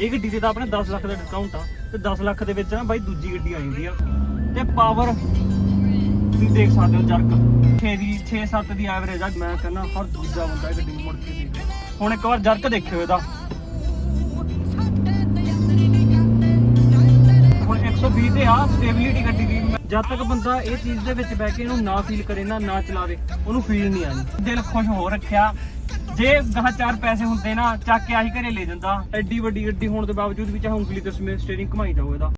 ਇਹ ਗੱਡੀ ਤੇ ਤਾਂ ਆਪਣੇ 10 ਲੱਖ ਦਾ ਡਿਸਕਾਊਂਟ ਆ ਤੇ 10 ਲੱਖ ਦੇ ਵਿੱਚ ਨਾ ਬਾਈ ਦੂਜੀ ਗੱਡੀ ਆ ਜਾਂਦੀ ਆ। ਤੇ ਪਾਵਰ ਤੁਸੀਂ ਦੇਖ ਸਕਦੇ ਹੋ ਜਰਕ। 6 ਦੀ 6 7 ਦੀ ਐਵਰੇਜ ਆ, ਮੈਂ ਕਹਿੰਦਾ ਹਰ ਦੂਜਾ ਬੰਦਾ ਇਹ ਗੱਡੀ ਨੂੰ ਮੁੜ ਕੇ ਦੇਖੇ ਹੁਣ ਇੱਕ ਵਾਰ ਜਰਕ ਦੇਖਿਓ ਇਹਦਾ। ਹੁਣ 120 ਤੇ ਆ ਸਟੇਬਿਲਿਟੀ ਗੱਡੀ ਦੀ। ਜਦ ਤੱਕ ਬੰਦਾ ਇਹ ਚੀਜ਼ ਦੇ ਵਿੱਚ ਬਹਿ ਕੇ ਇਹਨੂੰ ਨਾ ਫੀਲ ਕਰੇ, ਨਾ ਨਾ ਚਲਾਵੇ, ਉਹਨੂੰ ਫੀਲ ਨਹੀਂ ਆਣੀ ਦਿਲ ਖੁਸ਼ ਹੋ ਰੱਖਿਆ। ਜੇ ਗਾਹ ਚਾਰ ਪੈਸੇ ਹੁੰਦੇ ਨਾ, ਚੱਕ ਕੇ ਆਹੀ ਘਰੇ ਲੈ ਜਾਂਦਾ। ਐਡੀ ਵੱਡੀ ਗੱਡੀ ਹੋਣ ਦੇ ਬਾਵਜੂਦ ਵੀ ਚਾਹੇ ਉਂਗਲੀ ਤੇ ਸਮੇਤ ਸਟੀਅਰਿੰਗ ਘੁਮਾਈ ਜਾਓ ਇਹਦਾ।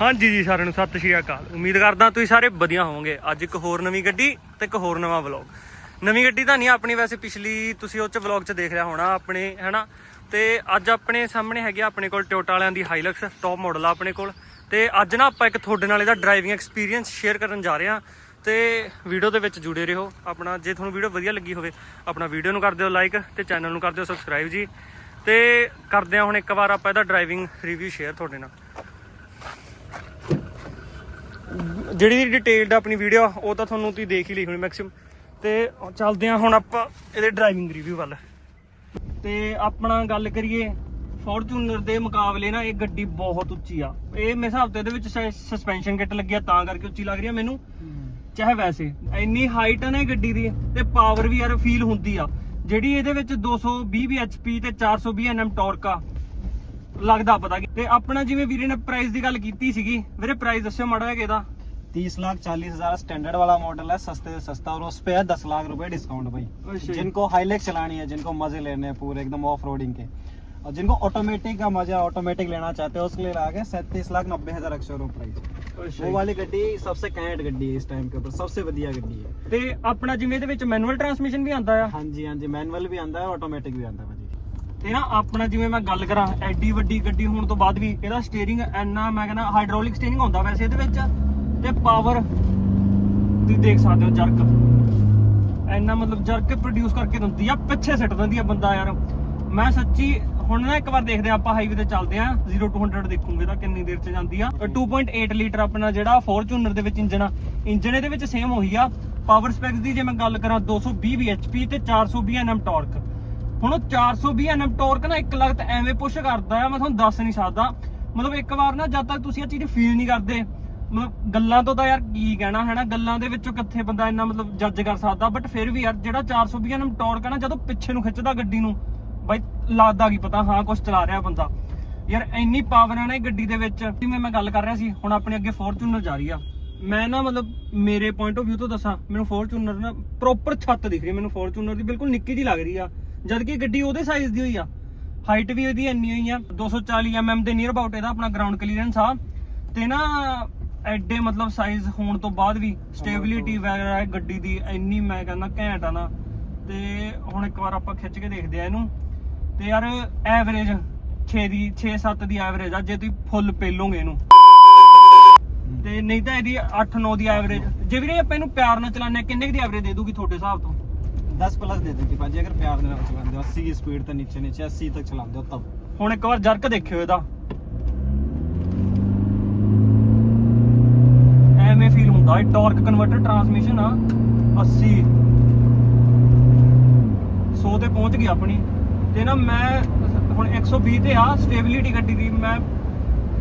ਹਾਂਜੀ ਜੀ, ਸਾਰਿਆਂ ਨੂੰ ਸਤਿ ਸ਼੍ਰੀ ਅਕਾਲ। ਉਮੀਦ ਕਰਦਾ ਤੁਸੀਂ ਸਾਰੇ ਵਧੀਆ ਹੋਵੋਗੇ। ਅੱਜ ਇੱਕ ਹੋਰ ਨਵੀਂ ਗੱਡੀ ਤੇ ਇੱਕ ਹੋਰ ਨਵਾਂ ਵਲੌਗ ਨਵੀਂ ਗੱਡੀ ਤਾਂ ਨਹੀਂ, ਆਪਣੀ ਵੈਸੇ ਪਿਛਲੀ ਤੁਸੀਂ ਉਹ ਚ ਵਲੌਗ ਚ ਦੇਖ ਲਿਆ ਹੋਣਾ, ਆਪਣੇ, ਹੈਨਾ? ਤੇ ਅੱਜ ਆਪਣੇ ਸਾਹਮਣੇ ਹੈਗੀ ਆਪਣੇ ਕੋਲ ਟੋਟਾ ਵਾਲਿਆਂ ਦੀ ਹਾਈਲਕਸ ਟੌਪ ਮਾਡਲ ਆ ਆਪਣੇ ਕੋਲ। ਤੇ ਅੱਜ ਨਾ ਆਪਾਂ ਇੱਕ ਤੁਹਾਡੇ ਨਾਲ ਇਹਦਾ ਡਰਾਈਵਿੰਗ ਐਕਸਪੀਰੀਅੰਸ ਸ਼ੇਅਰ ਕਰਨ ਜਾ ਰਹੇ ਹਾਂ। ਤੇ ਵੀਡੀਓ ਦੇ ਵਿੱਚ ਜੁੜੇ ਰਹੋ। ਆਪਣਾ ਜੇ ਤੁਹਾਨੂੰ ਵੀਡੀਓ ਵਧੀਆ ਲੱਗੀ ਹੋਵੇ, ਆਪਣਾ ਵੀਡੀਓ ਨੂੰ ਕਰ ਦਿਓ ਲਾਈਕ ਤੇ ਚੈਨਲ ਨੂੰ ਕਰ ਦਿਓ ਸਬਸਕ੍ਰਾਈਬ ਜੀ। ਤੇ ਕਰਦੇ ਹਾਂ ਹੁਣ ਇੱਕ ਵਾਰ ਆਪਾਂ ਇਹਦਾ ਡਰਾਈਵਿੰਗ ਰਿਵਿਊ ਸ਼ੇਅਰ ਤੁਹਾਡੇ ਨਾਲ। ਜਿਹੜੀ ਡਿਟੇਲਡ ਆਪਣੀ ਵੀਡੀਓ ਉਹ ਤਾਂ ਤੁਹਾਨੂੰ ਤੁਸੀਂ ਦੇਖ ਹੀ ਲਈ ਹੋਣੀ ਮੈਕਸਿਮਮ ਤੇ ਚੱਲਦੇ ਆ ਹੁਣ ਆਪਾਂ ਇਹਦੇ ਡਰਾਈਵਿੰਗ ਰਿਵਿਊ ਵੱਲ। ਤੇ ਆਪਣਾ ਗੱਲ ਕਰੀਏ ਫੋਰਚੂਨਰ ਦੇ ਮੁਕਾਬਲੇ ਨਾ ਇਹ ਗੱਡੀ ਬਹੁਤ ਉੱਚੀ ਆ। ਇਹ ਮੇਰੇ ਹਿਸਾਬ ਤੇ ਇਹਦੇ ਵਿੱਚ ਸਸਪੈਂਸ਼ਨ ਕਿੱਟ ਲੱਗਿਆ ਤਾਂ ਕਰਕੇ ਉੱਚੀ ਲੱਗ ਰਹੀ ਆ ਮੈਨੂੰ। ਚਾਹੇ ਵੈਸੇ ਇੰਨੀ ਹਾਈਟ ਆ ਨਾ ਇਹ ਗੱਡੀ ਦੀ ਤੇ ਪਾਵਰ ਵੀ ਯਾਰ ਫੀਲ ਹੁੰਦੀ ਆ ਜਿਹੜੀ ਇਹਦੇ ਵਿੱਚ 220 bhp ਤੇ 420 nm ਟਾਰਕ ਆ ਲੱਗਦਾ ਪਤਾ ਕਿ ਤੇ ਆਪਣਾ ਜਿਵੇਂ ਵੀਰੇ ਨੇ ਪ੍ਰਾਈਸ ਦੀ ਗੱਲ ਕੀਤੀ ਸੀਗੀ ਵੀਰੇ ਪ੍ਰਾਈਸ ਦੱਸਿਓ ਮਾੜਾ ਜਿਹਾ ਇਹਦਾ तीस लाख चालीस हजार स्टैंडर्ड वाला मॉडल है सस्ते से सस्ता और उस पे है दस लाख रुपए डिस्काउंट भाई अच्छा। जिनको हाईलेक चलानी है जिनको मजे लेने हैं पूरे एकदम ऑफ रोडिंग के और जिनको ऑटोमेटिक का मजा ऑटोमेटिक लेना चाहते हैं उसके लिए लागे सैंतीस लाख नब्बे हजार अक्षरों प्राइस वो ਵਾਲੀ ਗੱਡੀ ਸਭ ਤੋਂ ਕੈਂਟ ਗੱਡੀ ਹੈ ਇਸ ਟਾਈਮ ਕੇ ਉੱਪਰ ਸਭ ਤੋਂ ਵਧੀਆ ਗੱਡੀ ਹੈ। ਤੇ ਆਪਣਾ ਜਿਵੇਂ ਇਹਦੇ ਵਿੱਚ ਮੈਨੂਅਲ ਟਰਾਂਸਮਿਸ਼ਨ ਵੀ ਆਂਦਾ ਆ? ਹਾਂਜੀ ਹਾਂਜੀ ਮੈਨੂਅਲ ਵੀ ਆਂਦਾ ਹੈ ਆਟੋਮੈਟਿਕ ਵੀ ਆਂਦਾ ਭਾਜੀ। ਤੇ ਨਾ ਆਪਣਾ ਜਿਵੇਂ ਮੈਂ ਗੱਲ ਕਰਾਂ ਐਡੀ ਵੱਡੀ ਗੱਡੀ ਹੋਣ ਤੋਂ ਬਾਅਦ ਵੀ ਇਹਦਾ ਸਟੀering ਐਨਾ ਮੈਂ ਕਹਿੰਦਾ ਹਾਈਡ੍ਰੋਲਿਕ ਸਟੀering ਹੁੰਦਾ ਵੈਸੇ ਇਹਦੇ ਵਿੱਚ ਤੇ ਪਾਵਰ ਤੁਸੀਂ ਦੇਖ ਸਕਦੇ ਹੋ ਜਰਕ। ਐਨਾ ਮਤਲਬ ਜਰਕ ਪ੍ਰੋਡਿਊਸ ਕਰਕੇ ਦਿੰਦੀ ਆ ਪਿੱਛੇ ਸਿੱਟ ਦਿੰਦੀ ਆ ਬੰਦਾ ਯਾਰ। ਮੈਂ ਸੱਚੀ ਹੁਣ ਨਾ ਇੱਕ ਵਾਰ ਦੇਖਦੇ ਆਪਾਂ ਹਾਈਵੇ ਤੇ ਚੱਲਦੇ ਆ 0 to 100 ਦੇਖੂਗੇ ਤਾਂ ਕਿੰਨੀ ਦੇਰ ਚ ਜਾਂਦੀ ਆ। 2.8 ਲੀਟਰ ਆਪਣਾ ਜਿਹੜਾ ਫੋਰਚੂਨਰ ਦੇ ਵਿੱਚ ਇੰਜਨ ਆ। ਇੰਜਨ ਇਹਦੇ ਵਿੱਚ ਸੇਮ ਉਹੀ ਆ। ਪਾਵਰ ਸਪੈਕਸ ਦੀ ਜੇ ਮੈਂ ਗੱਲ ਕਰਾਂ 220 bhp ਤੇ 420 nm ਟਾਰਕ ਹੁਣ ਉਹ 420 nm ਟਾਰਕ ਨਾ ਇੱਕ ਲਗਤ ਐਵੇਂ ਪੁਸ਼ ਕਰਦਾ ਆ ਮੈਂ ਤੁਹਾਨੂੰ ਦੱਸ ਨਹੀਂ ਸਕਦਾ। ਮਤਲਬ ਇੱਕ ਵਾਰ ਨਾ ਜਦ ਤੱਕ ਤੁਸੀਂ ਇਹ ਚੀਜ਼ ਫੀਲ ਨਹੀਂ ਕਰਦੇ ਮਤਲਬ ਗੱਲਾਂ ਤੋਂ ਤਾਂ ਯਾਰ ਕੀ ਕਹਿਣਾ ਹੈ ਨਾ ਗੱਲਾਂ ਦੇ ਵਿੱਚੋਂ ਕਿੱਥੇ ਬੰਦਾ ਇੰਨਾ ਮਤਲਬ ਜੱਜ ਕਰ ਸਕਦਾ ਬਟ ਫਿਰ ਵੀ ਯਾਰ ਜਿਹੜਾ 420 nm ਟਾਰਕ ਆ ਨਾ ਜਦੋਂ ਪਿੱਛੇ ਨੂੰ ਖਿੱਚਦਾ ਗੱਡੀ ਨੂੰ ਬਾਈ ਲੱਗਦਾ ਕੀ ਪਤਾ ਹਾਂ ਕੁਝ ਚਲਾ ਰਿਹਾ ਬੰਦਾ। ਯਾਰ ਇੰਨੀ ਪਾਵਰ ਹੈ ਨਾ ਇਹ ਗੱਡੀ ਦੇ ਵਿੱਚ। ਜਿਵੇਂ ਮੈਂ ਗੱਲ ਕਰ ਰਿਹਾ ਸੀ ਹੁਣ ਆਪਣੇ ਅੱਗੇ ਫੋਰਚੂਨਰ ਜਾ ਰਹੀ ਆ। ਮੈਂ ਨਾ ਮਤਲਬ ਮੇਰੇ ਪੁਆਇੰਟ ਆਫ View ਤੋਂ ਦੱਸਾਂ ਮੈਨੂੰ ਫੋਰਚੂਨਰ ਨਾ ਪ੍ਰੋਪਰ ਛੱਤ ਦਿਖ ਰਹੀ ਮੈਨੂੰ ਫੋਰਚੂਨਰ ਦੀ ਬਿਲਕੁਲ ਨਿੱਕੀ ਜੀ ਲੱਗ ਰਹੀ ਆ। ਜਦ ਕਿ ਗੱਡੀ ਉਹਦੇ ਸਾਈਜ਼ ਦੀ ਹੋਈ ਆ। ਹਾਈਟ ਵੀ ਉਹਦੀ ਇੰਨੀ ਹੋਈ ਆ। 240 mm ਦੇ ਨੀਅਰ ਅਬਾਊਟ ਇਹਦਾ ਆਪਣਾ ਗਰਾਊਂਡ ਕਲੀਅਰੈਂਸ ਆ। ਤੇ ਨਾ ਐਡੇ ਮਤਲਬ ਸਾਈਜ਼ ਹੋਣ ਤੋਂ ਬਾਅਦ ਵੀ ਸਟੇਬਿਲਿਟੀ ਵਗੈਰਾ ਗੱਡੀ ਦੀ ਇੰਨੀ ਮੈਂ ਕਹਿੰਦਾ ਘੈਂਟ ਆ ਨਾ। ਤੇ ਹੁਣ ਇੱਕ ਵਾਰ ਆਪਾਂ ਖਿੱਚ ਕੇ ਦੇਖਦੇ ਆ ਇਹਨੂੰ। ਤੇ ਯਾਰ ਐਵਰੇਜ 6 ਦੀ 6-7 ਦੀ ਐਵਰੇਜ ਆ ਜੇ ਤੁਸੀਂ ਫੁੱਲ ਪੇਲੋਗੇ ਇਹਨੂੰ। ਤੇ ਨਹੀਂ ਤਾਂ ਇਹਦੀ 8-9 ਦੀ ਐਵਰੇਜ ਜੇ ਵੀਰੇ ਆਪਾਂ ਇਹਨੂੰ ਪਿਆਰ ਨਾਲ ਚਲਾਉਂਦੇ ਕਿੰਨੇ ਦੀ ਐਵਰੇਜ ਦੇ ਦੂਗੀ ਤੁਹਾਡੇ ਹਿਸਾਬ ਤੋਂ? 10 ਪਲੱਸ ਦੇ ਦੇਗੀ ਭਾਜੀ ਅਗਰ ਪਿਆਰ ਨਾਲ ਚਲਾਉਂਦੇ ਹੋ 80 ਦੀ ਸਪੀਡ ਤੋਂ ਨੀਚੇ ਨੀਚੇ 80 ਤੱਕ ਚਲਾਉਂਦੇ ਹੋ ਤਬ ਹੁਣ ਇੱਕ ਵਾਰ ਜਰਕ ਦੇਖਿਓ ਇਹਦਾ। ਐਵੇਂ ਫੀਲ ਹੁੰਦਾ ਇਹ ਟਾਰਕ ਕਨਵਰਟਰ ਟਰਾਂਸਮਿਸ਼ਨ ਆ 80 100 ਤੇ ਪਹੁੰਚ ਗਈ ਆਪਣੀ। ਤੇ ਨਾ ਮੈਂ, ਹੁਣ 120 ਤੇ ਆ ਸਟੇਬਿਲਿਟੀ ਗੱਡੀ ਦੀ, ਮੈਂ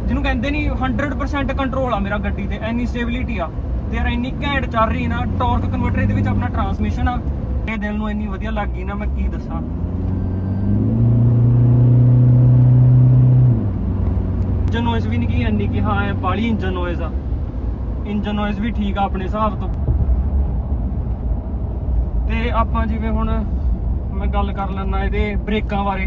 ਜਿਹਨੂੰ ਕਹਿੰਦੇ ਨਹੀਂ 100% ਕੰਟਰੋਲ ਆ ਮੇਰਾ ਗੱਡੀ ਤੇ ਐਨੀ ਸਟੇਬਿਲਿਟੀ ਆ। ਤੇ ਯਾਰ ਇੰਨੀ ਘੈਂਟ ਚੱਲ ਰਹੀ ਨਾ ਟਾਰਕ ਕਨਵਰਟਰ ਇਹਦੇ ਵਿੱਚ ਆਪਣਾ ਟਰਾਂਸਮਿਸ਼ਨ ਆ। ਇਹ ਦਿਲ ਨੂੰ ਇੰਨੀ ਵਧੀਆ ਲੱਗ ਗਈ ਨਾ, ਮੈਂ ਕੀ ਦੱਸਾਂ। ਇੰਜਨ ਨੋਇਜ਼ ਵੀ ਨਹੀਂ ਕੀ ਇੰਨੀ ਕਿ, ਹਾਂ, ਇਹ ਬਾਲੀ ਇੰਜਨ ਨੋਇਜ਼ ਆ। ਇੰਜਨ ਨੋਇਜ਼ ਵੀ ਠੀਕ ਆ ਆਪਣੇ ਹਿਸਾਬ ਤੋਂ। ਤੇ ਆਪਾਂ ਜਿਵੇਂ ਹੁਣ ਮੈਂ ਗੱਲ ਕਰ ਲੈਣਾ ਇਹਦੇ ਬ੍ਰੇਕਾਂ ਬਾਰੇ।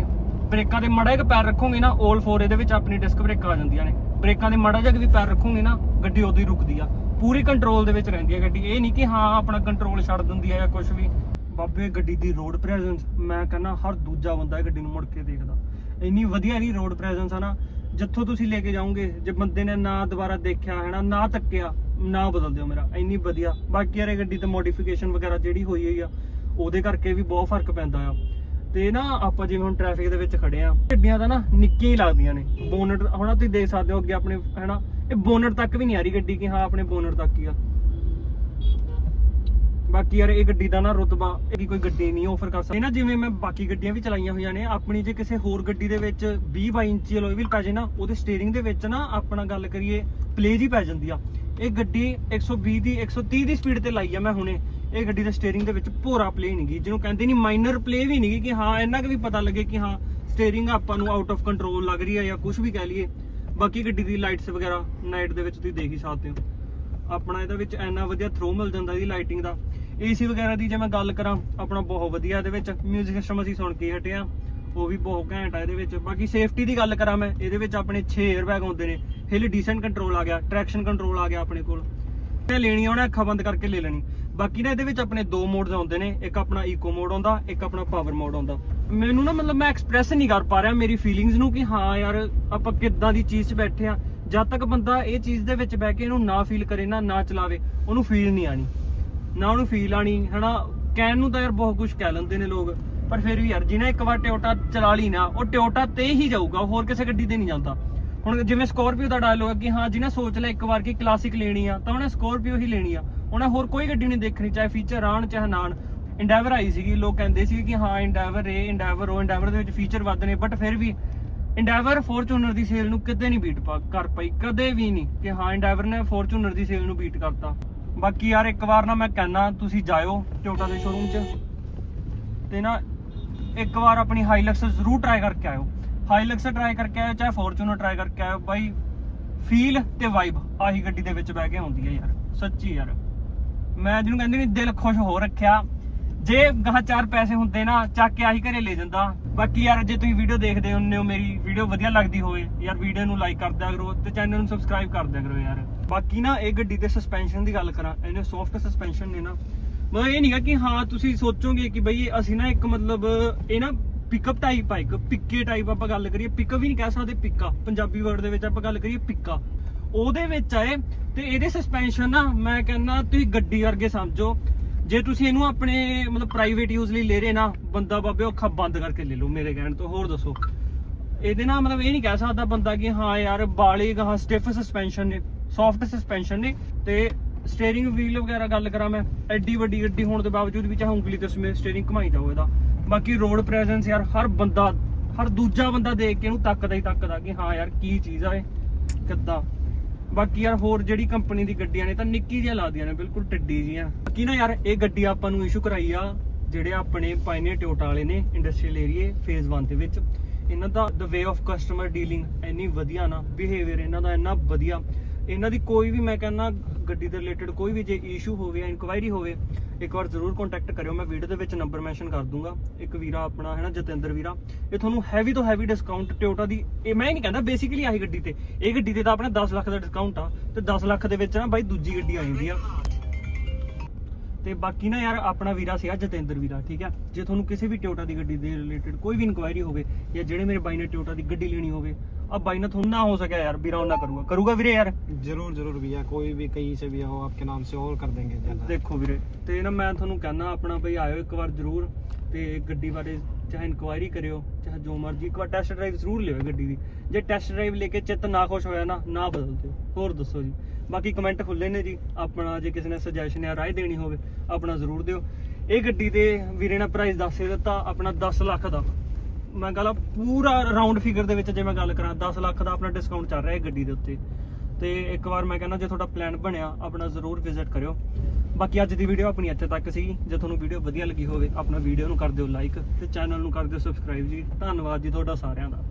ਬ੍ਰੇਕਾਂ ਦੇ ਮੜਾ ਇੱਕ ਪੈਰ ਰੱਖੋਗੇ ਨਾ 올 4 ਇਹਦੇ ਵਿੱਚ ਆਪਣੀ ਡਿਸਕ ਬ੍ਰੇਕਾਂ ਆ ਜਾਂਦੀਆਂ ਨੇ। ਬ੍ਰੇਕਾਂ ਦੇ ਮੜਾ ਜਿਹਾ ਵੀ ਪੈਰ ਰੱਖੋਗੇ ਨਾ, ਗੱਡੀ ਉਦੋਂ ਹੀ ਰੁਕਦੀ ਆ। ਪੂਰੀ ਕੰਟਰੋਲ ਦੇ ਵਿੱਚ ਰਹਿੰਦੀ ਆ ਗੱਡੀ। ਇਹ ਨਹੀਂ ਕਿ ਹਾਂ, ਆਪਣਾ ਕੰਟਰੋਲ ਛੱਡ ਦਿੰਦੀ ਆ ਜਾਂ ਕੁਝ ਵੀ। ਬਾਬੇ, ਗੱਡੀ ਦੀ ਰੋਡ ਪ੍ਰੈਜ਼ੈਂਸ ਮੈਂ ਕਹਿੰਦਾ ਹਰ ਦੂਜਾ ਬੰਦਾ ਇਹ ਗੱਡੀ ਨੂੰ ਮੁੜ ਕੇ ਦੇਖਦਾ। ਇੰਨੀ ਵਧੀਆ ਇਹਦੀ ਰੋਡ ਪ੍ਰੈਜ਼ੈਂਸ ਆ ਨਾ, ਜਿੱਥੋਂ ਤੁਸੀਂ ਲੈ ਕੇ ਜਾਓਗੇ, ਜੇ ਬੰਦੇ ਨੇ ਨਾ ਦੁਬਾਰਾ ਦੇਖਿਆ ਹੈਨਾ ਨਾ ਨਾ ਤੱਕਿਆ ਨਾ ਬਦਲ ਦਿਓ ਮੇਰਾ। ਇੰਨੀ ਵਧੀਆ। ਬਾਕੀ ਯਾਰ, ਇਹ ਗੱਡੀ ਤੇ ਮੋਡੀਫਿਕੇਸ਼ਨ ਵਗੈਰਾ ਜਿਹੜੀ ਹੋਈ ਹੋਈ ਆ ਉਹਦੇ ਕਰਕੇ ਵੀ ਬਹੁਤ ਫ਼ਰਕ ਪੈਂਦਾ ਆ। ਤੇ ਨਾ ਆਪਾਂ ਜਿਵੇਂ ਹੁਣ ਟ੍ਰੈਫਿਕ ਦੇ ਵਿੱਚ ਖੜੇ ਆ, ਗੱਡੀਆਂ ਤਾਂ ਨਾ ਨਿੱਕੀਆਂ ਹੀ ਲੱਗਦੀਆਂ ਨੇ। ਬੋਨਟ ਹੁਣ ਤੁਸੀਂ ਦੇਖ ਸਕਦੇ ਹੋ ਅੱਗੇ ਆਪਣੇ, ਹੈਨਾ? ਇਹ ਬੋਨਟ ਤੱਕ ਵੀ ਨਹੀਂ ਆ ਰਹੀ ਗੱਡੀ ਕਿ ਹਾਂ ਆਪਣੇ ਬੋਨਟ ਤੱਕ ਹੀ ਆ। ਬਾਕੀ ਯਾਰ ਇਹ ਗੱਡੀ ਦਾ ਨਾ ਰੁਤਬਾ ਇਹਦੀ ਕੋਈ ਗੱਡੀ ਨਹੀਂ ਆਫਰ ਕਰ ਸਕਦੀ। ਨਾ ਜਿਵੇਂ ਮੈਂ ਬਾਕੀ ਗੱਡੀਆਂ ਵੀ ਚਲਾਈਆਂ ਹੋਈਆਂ ਨੇ, ਆਪਣੀ ਜੇ ਕਿਸੇ ਹੋਰ ਗੱਡੀ ਦੇ ਵਿੱਚ 20 22 ਇੰਚੀ ਅਲੋਏ ਵੀਲ ਪੈ ਜੇ ਨਾ, ਉਹਦੇ ਸਟੀਅਰਿੰਗ ਦੇ ਵਿੱਚ ਨਾ ਆਪਣਾ ਗੱਲ ਕਰੀਏ ਪਲੇਜ ਹੀ ਪੈ ਜਾਂਦੀ ਆ। ਇਹ ਗੱਡੀ 120 ਦੀ 130 ਦੀ ਸਪੀਡ ਤੇ ਲਾਈ ਆ ਮੈਂ ਹੁਣੇ। ਇਹ ਗੱਡੀ ਦਾ ਸਟੀering ਦੇ ਵਿੱਚ ਭੋਰਾ ਪਲੇ ਨਹੀਂਗੀ ਜਿਹਨੂੰ ਕਹਿੰਦੇ ਨਹੀਂ ਮਾਈਨਰ ਪਲੇ ਵੀ ਨਹੀਂਗੀ ਕਿ ਹਾਂ, ਇੰਨਾ ਕਿ ਵੀ ਪਤਾ ਲੱਗੇ ਕਿ ਹਾਂ ਸਟੀering ਆਪਾਂ ਨੂੰ ਆਊਟ ਆਫ ਕੰਟਰੋਲ ਲੱਗ ਰਹੀ ਹੈ ਜਾਂ ਕੁਝ ਵੀ ਕਹਿ ਲਈਏ। ਬਾਕੀ ਗੱਡੀ ਦੀ ਲਾਈਟਸ ਵਗੈਰਾ ਨਾਈਟ ਦੇ ਵਿੱਚ ਤੁਸੀਂ ਦੇਖ ਹੀ ਸਕਦੇ ਹੋ। ਆਪਣਾ ਇਹਦੇ ਵਿੱਚ ਇੰਨਾ ਵਧੀਆ ਥਰੋ ਮਿਲ ਜਾਂਦਾ ਦੀ ਲਾਈਟਿੰਗ ਦਾ। ਏਸੀ ਵਗੈਰਾ ਦੀ ਜੇ ਮੈਂ ਗੱਲ ਕਰਾਂ, ਆਪਣਾ ਬਹੁਤ ਵਧੀਆ ਇਹਦੇ ਵਿੱਚ 뮤직 ਸਿਸਟਮ ਅਸੀਂ ਸੁਣ ਕੇ ਹਟਿਆ ਉਹ ਵੀ ਬਹੁਤ ਘੈਂਟ ਆ ਇਹਦੇ ਵਿੱਚ। ਬਾਕੀ ਸੇਫਟੀ ਦੀ ਗੱਲ ਕਰਾਂ ਮੈਂ, ਇਹਦੇ ਵਿੱਚ ਆਪਣੇ 6 에ਅਰ ਬੈਗ ਆਉਂਦੇ ਨੇ। ਹਿਲ ਡੀਸੈਂਟ ਕੰਟਰੋਲ ਆ ਗਿਆ ਟਰੈਕਸ਼ਨ ਕੰਟਰੋਲ ਆ ਗਿਆ ਆਪਣੇ ਕੋਲ। ਤੇ ਲੈਣੀ ਆਉਣਾ ਅੱਖਾਂ ਬੰਦ ਕਰਕੇ ਲੈ ਲੈਣੀ। ਬਾਕੀ ਨਾ ਇਹਦੇ ਵਿੱਚ ਆਪਣੇ ਦੋ ਮੋਡਸ ਆਉਂਦੇ ਨੇ, ਇੱਕ ਆਪਣਾ ਈਕੋ ਮੋਡ ਆਉਂਦਾ, ਇੱਕ ਆਪਣਾ ਪਾਵਰ ਮੋਡ ਆਉਂਦਾ। ਮੈਨੂੰ ਨਾ ਮਤਲਬ ਮੈਂ ਐਕਸਪ੍ਰੈਸ ਨਹੀਂ ਕਰ ਪਾ ਰਿਹਾ ਮੇਰੀ ਫੀਲਿੰਗਸ ਨੂੰ ਕਿ ਹਾਂ ਯਾਰ ਆਪਾਂ ਕਿੱਦਾਂ ਦੀ ਚੀਜ਼ 'ਚ ਬੈਠੇ ਆ ਜਦ ਤੱਕ ਬੰਦਾ ਇਹ ਚੀਜ਼ ਦੇ ਵਿੱਚ ਬਹਿ ਕੇ ਇਹਨੂੰ ਨਾ ਫੀਲ ਕਰੇ, ਨਾ ਨਾ ਚਲਾਵੇ, ਉਹਨੂੰ ਫੀਲ ਨਹੀਂ ਆਣੀ ਨਾ ਉਹਨੂੰ ਫੀਲ ਆਣੀ ਹਨਾ? ਕਹਿਣ ਨੂੰ ਤਾਂ ਯਾਰ ਬਹੁਤ ਕੁਝ ਕਹਿ ਲੈਂਦੇ ਨੇ ਲੋਕ, ਪਰ ਫਿਰ ਵੀ ਯਾਰ ਜਿਹਨੇ ਇੱਕ ਵਾਰ ਟਿਓਟਾ ਚਲਾ ਲਈ ਨਾ, ਉਹ ਟਿਓਟਾ ਤੇ ਹੀ ਜਾਊਗਾ, ਹੋਰ ਕਿਸੇ ਗੱਡੀ ਤੇ ਨਹੀਂ ਜਾਂਦਾ। ਹੁਣ ਜਿਵੇਂ ਸਕੋਰਪੀਓ ਦਾ ਡਾਇਲੋਗ ਹੈ ਕਿ ਹਾਂ, ਜਿਹਨੇ ਸੋਚ ਲਿਆ ਇੱਕ ਵਾਰ ਕਿ ਕਲਾਸਿਕ ਲੈਣੀ ਆ, ਤਾਂ ਉਹਨੇ ਸਕੋਰਪੀਓ ਹੀ ਲੈਣੀ ਆ। ਉਹਨੇ ਹੋਰ ਕੋਈ ਗੱਡੀ ਨਹੀਂ ਦੇਖਣੀ, ਚਾਹੇ ਫੀਚਰ ਆਣ ਚਾਹੇ ਨਾ ਆਉਣ। ਇੰਡੈਵਰ ਆਈ ਸੀਗੀ, ਲੋਕ ਕਹਿੰਦੇ ਸੀ ਕਿ ਹਾਂ ਇੰਡੈਵਰ ਇਹ ਇੰਡੈਵਰ ਉਹ ਇੰਡੈਵਰ ਦੇ ਵਿੱਚ ਫੀਚਰ ਵੱਧ ਨੇ ਬਟ ਫਿਰ ਵੀ ਇੰਡੈਵਰ ਫੋਰਚੂਨਰ ਦੀ ਸੇਲ ਨੂੰ ਕਿਤੇ ਨਹੀਂ ਬੀਟ ਕਰ ਪਈ, ਕਦੇ ਵੀ ਨਹੀਂ ਕਿ ਹਾਂ ਇੰਡੈਵਰ ਨੇ ਫੋਰਚੂਨਰ ਦੀ ਸੇਲ ਨੂੰ ਬੀਟ ਕਰਤਾ। ਬਾਕੀ ਯਾਰ, ਇੱਕ ਵਾਰ ਨਾ ਮੈਂ ਕਹਿਣਾ ਤੁਸੀਂ ਜਾਇਓ ਟੋਟਾ ਦੇ ਸ਼ੋਰੂਮ 'ਚ। ਤੇ ਨਾ ਇੱਕ ਵਾਰ ਆਪਣੀ ਹਾਈਲੈਕਸ ਜ਼ਰੂਰ ਟਰਾਈ ਕਰਕੇ ਆਇਓ। ਹਾਈਲੈਕਸ ਟਰਾਈ ਕਰਕੇ ਆਇਓ, ਚਾਹੇ ਫੋਰਚੂਨਰ ਟਰਾਈ ਕਰਕੇ ਆਇਓ, ਬਾਈ ਫੀਲ ਤੇ ਵਾਈਬ ਆਹੀ ਗੱਡੀ ਦੇ ਵਿੱਚ ਬਹਿ ਕੇ ਆਉਂਦੀ ਹੈ ਯਾਰ, ਸੱਚੀ ਯਾਰ। ਮੈਂ ਜਿਹਨੂੰ ਕਹਿੰਦੀ ਨਹੀਂ ਦਿਲ ਖੁਸ਼ ਹੋ ਰੱਖਿਆ। ਜੇ ਗਾਹ ਚਾਰ ਪੈਸੇ ਹੁੰਦੇ ਨਾ, ਚੱਕ ਕੇ ਆਹੀ ਘਰੇ ਲੈ ਜਾਂਦਾ। ਬਾਕੀ ਯਾਰ, ਜੇ ਤੁਸੀਂ ਵੀਡੀਓ ਦੇਖਦੇ ਹੁੰਦੇ ਹੋ, ਮੇਰੀ ਵੀਡੀਓ ਵਧੀਆ ਲੱਗਦੀ ਹੋਵੇ, ਯਾਰ ਵੀਡੀਓ ਨੂੰ ਲਾਈਕ ਕਰ ਦਿਆ ਕਰੋ ਤੇ ਚੈਨਲ ਨੂੰ ਸਬਸਕ੍ਰਾਈਬ ਕਰ ਦਿਆ ਕਰੋ ਯਾਰ। ਬਾਕੀ ਨਾ, ਇਹ ਗੱਡੀ ਦੇ ਸਸਪੈਂਸ਼ਨ ਦੀ ਗੱਲ ਕਰਾਂ, ਇਹਨੇ ਸੌਫਟ ਸਸਪੈਂਸ਼ਨ ਨੇ ਨਾ। ਮਤਲਬ ਇਹ ਨਹੀਂਗਾ ਕਿ ਹਾਂ, ਤੁਸੀਂ ਸੋਚੋਗੇ ਕਿ ਬਈ ਅਸੀਂ ਨਾ ਇੱਕ ਮਤਲਬ, ਇਹ ਨਾ ਪਿਕਅਪ ਟਾਈਪ ਆ, ਇੱਕ ਪਿੱਕੇ ਟਾਈਪ ਆਪਾਂ ਗੱਲ ਕਰੀਏ। ਪਿਕਅਪ ਵੀ ਨਹੀਂ ਕਹਿ ਸਕਦੇ, ਪਿੱਕਾ। ਪੰਜਾਬੀ ਵਰਡ ਦੇ ਵਿੱਚ ਆਪਾਂ ਗੱਲ ਕਰੀਏ, ਪਿੱਕਾ। ਉਹਦੇ ਵਿੱਚ ਆਏ ਤੇ ਇਹਦੇ ਸਸਪੈਂਸ਼ਨ ਨਾ ਮੈਂ ਕਹਿੰਦਾ ਤੁਸੀਂ ਗੱਡੀ ਵਰਗੇ ਸਮਝੋ। ਜੇ ਤੁਸੀਂ ਇਹਨੂੰ ਆਪਣੇ ਮਤਲਬ ਪ੍ਰਾਈਵੇਟ ਯੂਜ਼ ਲਈ ਲੈ ਰਹੇ ਨਾ, ਬੰਦਾ ਬਾਬੇ ਅੱਖਾਂ ਬੰਦ ਕਰਕੇ ਲੈ ਲਓ ਮੇਰੇ ਕਹਿਣ ਤੋਂ, ਹੋਰ ਦੱਸੋ। ਇਹਦੇ ਨਾਲ ਮਤਲਬ ਇਹ ਨਹੀਂ ਕਹਿ ਸਕਦਾ ਬੰਦਾ ਕਿ ਹਾਂ ਯਾਰ ਬਾਲੇ ਗਾਹ ਸਟਿਫ ਸਸਪੈਂਸ਼ਨ ਨੇ ਸੌਫਟ ਸਸਪੈਂਸ਼ਨ ਨੇ। ਤੇ ਸਟੀਅਰਿੰਗ ਵੀਲ ਵਗੈਰਾ ਗੱਲ ਕਰਾਂ ਮੈਂ, ਐਡੀ ਵੱਡੀ ਗੱਡੀ ਹੋਣ ਦੇ ਬਾਵਜੂਦ ਵੀ ਚਾਹੇ ਉਂਗਲੀ ਤੇ ਸਮੇਤ ਸਟੀਅਰਿੰਗ ਘਮਾਈ ਜਾਓ ਇਹਦਾ। ਬਾਕੀ ਰੋਡ ਪ੍ਰੈਜ਼ੈਂਸ ਯਾਰ ਹਰ ਬੰਦਾ, ਹਰ ਦੂਜਾ ਬੰਦਾ ਦੇਖ ਕੇ ਇਹਨੂੰ ਤੱਕਦਾ ਹੀ ਤੱਕਦਾ ਕਿ ਹਾਂ ਯਾਰ ਕੀ ਚੀਜ਼ ਆ ਇਹ, ਕਿੱਦਾਂ। ਬਾਕੀ ਯਾਰ ਹੋਰ ਜਿਹੜੀ ਕੰਪਨੀ ਦੀ ਗੱਡੀਆਂ ਨੇ ਤਾਂ ਨਿੱਕੀ ਜਿਹੀਆਂ ਲੱਗਦੀਆਂ ਨੇ, ਬਿਲਕੁਲ ਟੱਡੀ ਜੀਆਂ। ਬਾਕੀ ਨਾ ਯਾਰ, ਇਹ ਗੱਡੀ ਆਪਾਂ ਨੂੰ ਇਸ਼ੂ ਕਰਾਈ ਆ, ਜਿਹੜੇ ਆਪਣੇ ਪਾਇਨੀਅਰ ਟੋਟਾ ਵਾਲੇ ਨੇ ਇੰਡਸਟਰੀਅਲ ਏਰੀਏ ਫੇਜ਼ 1 ਦੇ ਵਿੱਚ। ਇਹਨਾਂ ਦਾ the way of customer dealing ਇੰਨੀ ਵਧੀਆ ਨਾ ਬਿਹੇਵੀਅਰ ਇਹਨਾਂ ਦਾ ਇੰਨਾ ਵਧੀਆ। ਇਹਨਾਂ ਦੀ ਕੋਈ ਵੀ ਮੈਂ ਕਹਿੰਦਾ ਗੱਡੀ ਦੇ ਰਿਲੇਟਡ ਕੋਈ ਵੀ ਜੇ ਇਸ਼ੂ ਹੋਵੇ ਜਾਂ ਇਨਕੁਆਇਰੀ ਹੋਵੇ, ਇੱਕ ਵਾਰ ਜ਼ਰੂਰ ਕੰਟੈਕਟ ਕਰਿਓ, ਮੈਂ ਵੀਡੀਓ ਦੇ ਵਿੱਚ ਨੰਬਰ ਮੈਂਸ਼ਨ ਕਰ ਦੂੰਗਾ। ਇੱਕ ਵੀਰਾ ਆਪਣਾ ਹੈ ਨਾ, ਜਤਿੰਦਰ ਵੀਰਾ। ਇਹ ਤੁਹਾਨੂੰ ਹੈਵੀ ਤੋਂ ਹੈਵੀ ਡਿਸਕਾਊਂਟ ਟਿਓਟਾ ਦੀ, ਇਹ ਮੈਂ ਨਹੀਂ ਕਹਿੰਦਾ ਬੇਸਿਕਲੀ ਆਹੀ ਗੱਡੀ ਤੇ। ਇਹ ਗੱਡੀ ਤੇ ਤਾਂ ਆਪਣੇ 10 ਲੱਖ ਦਾ ਡਿਸਕਾਊਂਟ ਆ, ਤੇ 10 ਲੱਖ ਦੇ ਵਿੱਚ ਨਾ ਬਾਈ ਦੂਜੀ ਗੱਡੀ ਆ ਜਾਂਦੀ ਆ। ਤੇ ਬਾਕੀ ਨਾ ਯਾਰ ਆਪਣਾ ਵੀਰਾ ਸੀਗਾ ਜਤਿੰਦਰ ਵੀਰਾ ਠੀਕ ਆ ਜੇ ਤੁਹਾਨੂੰ ਕਿਸੇ ਵੀ ਟੋਯੋਟਾ ਦੀ ਗੱਡੀ ਦੇ ਰਿਲੇਟਡ ਕੋਈ ਵੀ ਇਨਕੁਆਇਰੀ ਹੋਵੇ ਜਾਂ ਜਿਹੜੇ ਮੇਰੇ ਬਾਈ ਨੇ ਟੋਯੋਟਾ ਦੀ ਗੱਡੀ ਲੈਣੀ ਹੋਵੇ ਆ ਬਾਈ ਨਾਲ ਤੁਹਾਨੂੰ ਨਾ ਹੋ ਸਕਿਆ ਯਾਰ ਵੀਰਾ ਉਹਨਾਂ ਕਰੂਗਾ ਕਰੂਗਾ ਵੀਰੇ ਯਾਰ जरूर जरूर भैया कोई भी कहीं से भी हो आपके नाम से और कर देंगे जल्द। ਦੇਖੋ ਵੀਰੇ ਤੇ ਨਾ ਮੈਂ ਤੁਹਾਨੂੰ ਕਹਿਣਾ ਆਪਣਾ ਬਈ ਆਇਓ ਇੱਕ ਵਾਰ ਜ਼ਰੂਰ ਤੇ ਗੱਡੀ ਬਾਰੇ ਚਾਹੇ ਇਨਕੁਆਇਰੀ ਕਰਿਓ, ਚਾਹੇ ਜੋ ਮਰਜ਼ੀ, ਇੱਕ ਵਾਰ ਟੈਸਟ ਡਰਾਈਵ ਜ਼ਰੂਰ ਲਿਓ ਗੱਡੀ ਦੀ। ਜੇ ਟੈਸਟ ਡਰਾਈਵ ਲੈ ਕੇ ਚਿੱਤ ਨਾ ਖੁਸ਼ ਹੋਇਆ ਨਾ ਨਾ ਬਦਲ ਦਿਓ। ਹੋਰ ਦੱਸੋ ਜੀ। ਬਾਕੀ ਕਮੈਂਟ ਖੁੱਲੇ ਨੇ ਜੀ। ਆਪਣਾ ਜੇ ਕਿਸੇ ਨੇ ਸੁਜੈਸ਼ਨ ਜਾਂ ਰਾਏ ਦੇਣੀ ਹੋਵੇ, ਆਪਣਾ ਜ਼ਰੂਰ ਦਿਓ। ਇਹ ਗੱਡੀ ਦੇ ਵੀਰੇ ਨੇ ਪ੍ਰਾਈਸ ਦੱਸ ਦਿੱਤਾ, ਆਪਣਾ 10 ਲੱਖ ਦਾ। ਮੈਂ ਕਹਾਂ ਪੂਰਾ ਰਾਉਂਡ ਫਿਗਰ ਦੇ ਵਿੱਚ ਜੇ ਮੈਂ ਗੱਲ ਕਰਾਂ 10 ਲੱਖ ਦਾ ਆਪਣਾ ਡਿਸਕਾਊਂਟ ਚੱਲ ਰਿਹਾ ਹੈ ਗੱਡੀ ਦੇ ਉੱਤੇ। ਤੇ ਇੱਕ ਵਾਰ ਮੈਂ ਕਹਿੰਦਾ ਜੇ ਤੁਹਾਡਾ ਪਲਾਨ ਬਣਿਆ, ਆਪਣਾ ਜ਼ਰੂਰ ਵਿਜ਼ਿਟ ਕਰਿਓ। ਬਾਕੀ ਅੱਜ ਦੀ ਵੀਡੀਓ ਆਪਣੀ ਇੱਥੇ ਤੱਕ ਸੀ ਜੇ ਤੁਹਾਨੂੰ ਵੀਡੀਓ ਵਧੀਆ ਲੱਗੀ ਹੋਵੇ, ਆਪਣਾ ਵੀਡੀਓ ਨੂੰ ਕਰ ਦਿਓ ਲਾਈਕ ਤੇ ਚੈਨਲ ਨੂੰ ਕਰ ਦਿਓ ਸਬਸਕ੍ਰਾਈਬ ਜੀ। ਧੰਨਵਾਦ ਜੀ ਤੁਹਾਡਾ ਸਾਰਿਆਂ ਦਾ।